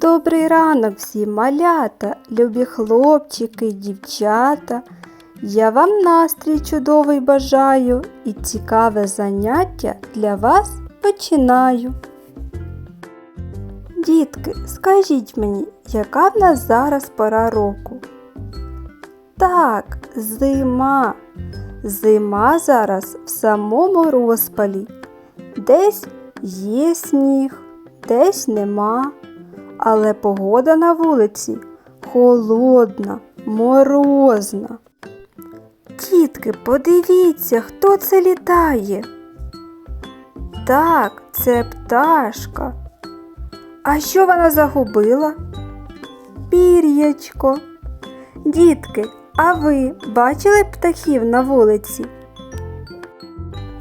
Добрий ранок всім малята, любі хлопчики, дівчата. Я вам настрій чудовий бажаю і цікаве заняття для вас починаю. Дітки, скажіть мені, яка в нас зараз пора року? Так, зима. Зима зараз в самому розпалі. Десь є сніг, десь нема. Але погода на вулиці холодна, морозна. Тітки, подивіться, хто це літає. Так, це пташка. А що вона загубила? Пір'ячко. Дітки, а ви бачили птахів на вулиці?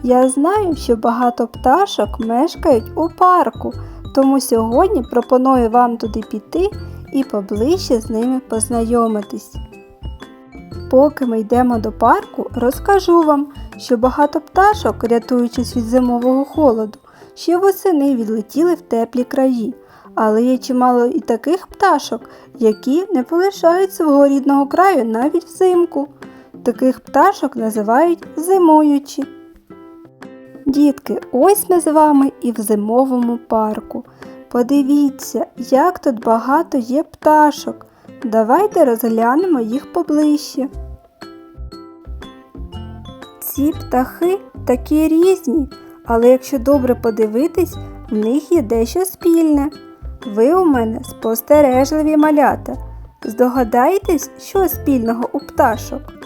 Я знаю, що багато пташок мешкають у парку, тому сьогодні пропоную вам туди піти і поближче з ними познайомитись. Поки ми йдемо до парку, розкажу вам, що багато пташок, рятуючись від зимового холоду, ще восени відлетіли в теплі краї, але є чимало і таких пташок, які не полишають свого рідного краю навіть взимку. Таких пташок називають зимуючі. Дітки, ось ми з вами і в зимовому парку. Подивіться, як тут багато є пташок. Давайте розглянемо їх поближче. Ці птахи такі різні, але якщо добре подивитись, в них є дещо спільне. Ви у мене спостережливі малята. Здогадаєтесь, що спільного у пташок?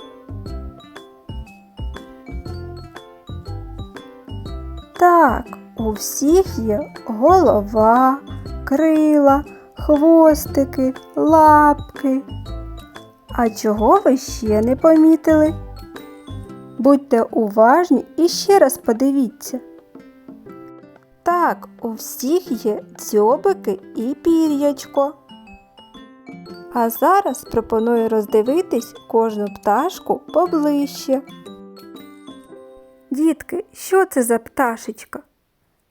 Так, у всіх є голова, крила, хвостики, лапки. А чого ви ще не помітили? Будьте уважні і ще раз подивіться. Так, у всіх є дзьобики і пір'ячко. А зараз пропоную роздивитись кожну пташку поближче. Дітки, що це за пташечка?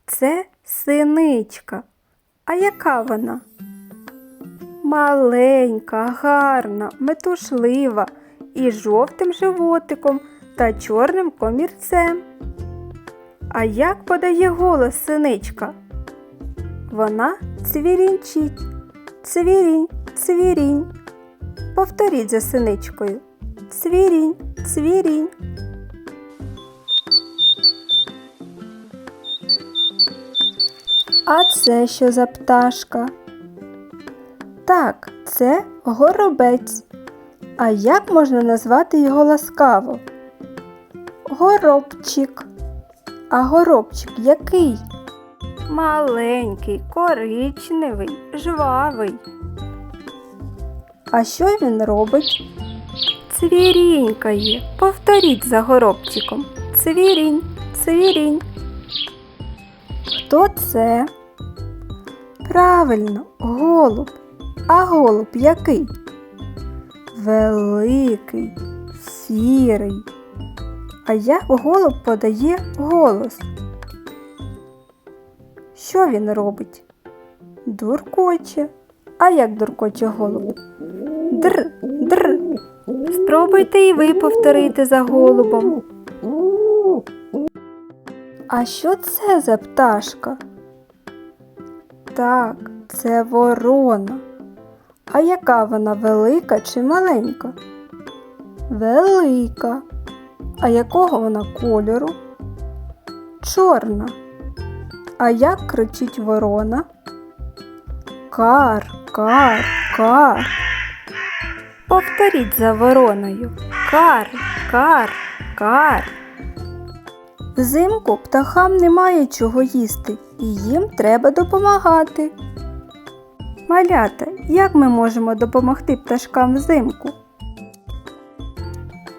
Це синичка. А яка вона? Маленька, гарна, метушлива і жовтим животиком та чорним комірцем. А як подає голос синичка? Вона цвірінчить. Цвірінь, цвірінь. Повторіть за синичкою. Цвірінь, цвірінь. А це що за пташка? Так, це горобець. А як можна назвати його ласкаво? Горобчик. А горобчик який? Маленький, коричневий, жвавий. А що він робить? Цвірінькає. Повторіть за горобчиком. Цвірінь, цвірінь. Хто це? Правильно, голуб. А голуб який? Великий, сірий. А як голуб подає голос? Що він робить? Дуркоче. А як дуркоче голуб? Др, др. Спробуйте і ви повторити за голубом. А що це за пташка? Так, це ворона. А яка вона велика чи маленька? Велика. А якого вона кольору? Чорна. А як кричить ворона? Кар, кар, кар. Повторіть за вороною. Кар, кар, кар. Взимку птахам немає чого їсти, і їм треба допомагати. Малята, як ми можемо допомогти пташкам взимку?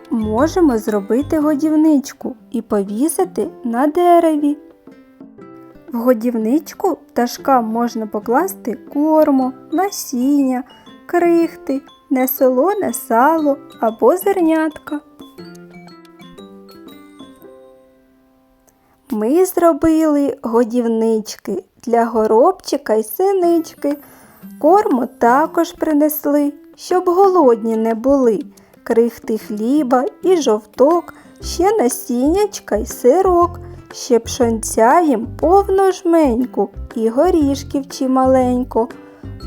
Можемо зробити годівничку і повісити на дереві. В годівничку пташкам можна покласти корму, насіння, крихти, несолоне сало або зернятка. Ми зробили годівнички для горобчика й синички. Корму також принесли, щоб голодні не були. Крихти хліба і жовток, ще насіннячка й сирок, ще пшонця їм повну жменьку і горішків чималенько.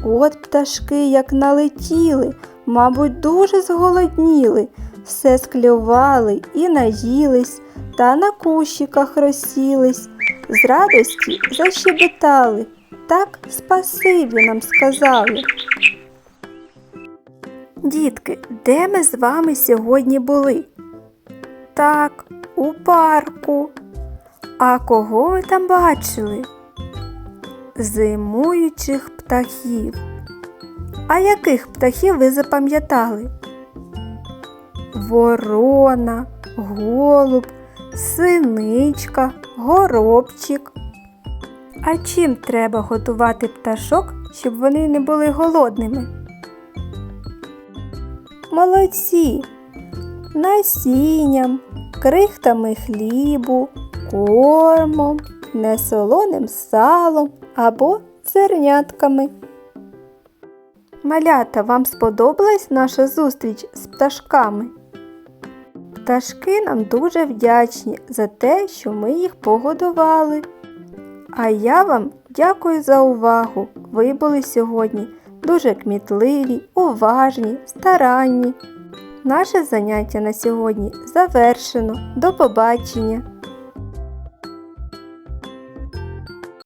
От пташки як налетіли, мабуть, дуже зголодніли, все склювали і наїлись, та на кущиках розсілись, з радості защебетали, так спасибі нам сказали. Дітки, де ми з вами сьогодні були? Так, у парку. А кого ви там бачили? Зимуючих птахів. А яких птахів ви запам'ятали? Ворона, голуб, синичка, горобчик. А чим треба готувати пташок, щоб вони не були голодними? Молодці! Насінням, крихтами хлібу, кормом, несолоним салом або зернятками. Малята, вам сподобалась наша зустріч з пташками? Пташки нам дуже вдячні за те, що ми їх погодували. А я вам дякую за увагу. Ви були сьогодні дуже кмітливі, уважні, старанні. Наше заняття на сьогодні завершено. До побачення!